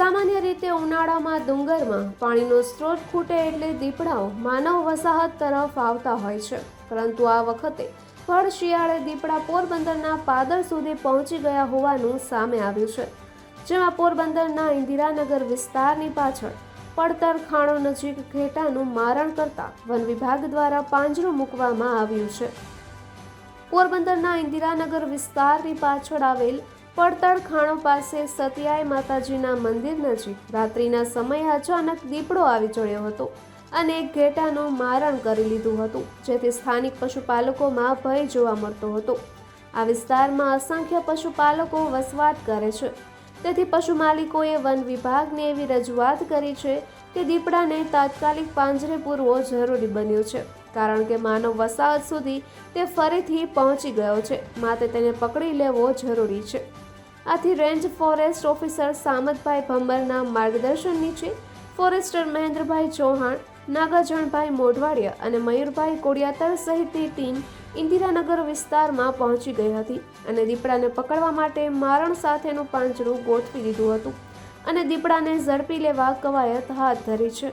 સામાન્ય રીતે ઉનાળામાં ડુંગરમાં પાણીનો સ્ત્રોત ખૂટે એટલે દીપડાઓ માનવ વસાહત તરફ આવતા હોય છે. પરંતુ આ વખતે ભર શિયાળે દીપડા પોરબંદરના પાદર સુધી પહોંચી ગયા હોવાનું સામે આવ્યું છે. જેમાં પોરબંદરના ઇન્દિરાનગર વિસ્તારની પાછળ પડતર ખાણો નજીક ઘેટાનું મારણ કરતા વન વિભાગ દ્વારા પાંજરું મૂકવામાં આવ્યું છે. પોરબંદરના ઇન્દિરાનગર વિસ્તારની પાછળ આવેલ પડતર ખાણો પાસે સતિયાય માતાજીના મંદિર નજીક. રાત્રિના સમયે અચાનક દીપડો આવી ચડ્યો હતો અને ઘેટાનું મારણ કરી લીધું હતું, જેથી સ્થાનિક પશુપાલકોમાં ભય જોવા મળતો હતો. આ વિસ્તારમાં અસંખ્ય પશુપાલકો વસવાટ કરે છે. તેથી પશુ માલિકોએ વન વિભાગને એવી રજૂઆત કરી છે કે દીપડાને તાત્કાલિક પાંજરે પૂરવો જરૂરી બન્યો છે. કારણ કે માનવ વસાહત સુધી તે ફરીથી પહોંચી ગયો છે. માટે તેને પકડી લેવો જરૂરી છે. આથી રેન્જ ફોરેસ્ટ ઓફિસર સામતભાઈ ભંબરના માર્ગદર્શન નીચે ફોરેસ્ટર મહેન્દ્રભાઈ ચૌહાણ નાગાજણભાઈ મોઢવાડિયા અને મયુરભાઈ કોડિયાતર સહિતની ટીમ ઇન્દિરાનગર વિસ્તારમાં પહોંચી ગઈ હતી અને દીપડાને પકડવા માટે મારણ સાથેનું પાંજરું ગોઠવી દીધું હતું અને દીપડાને ઝડપી લેવા કવાયત હાથ ધરી છે.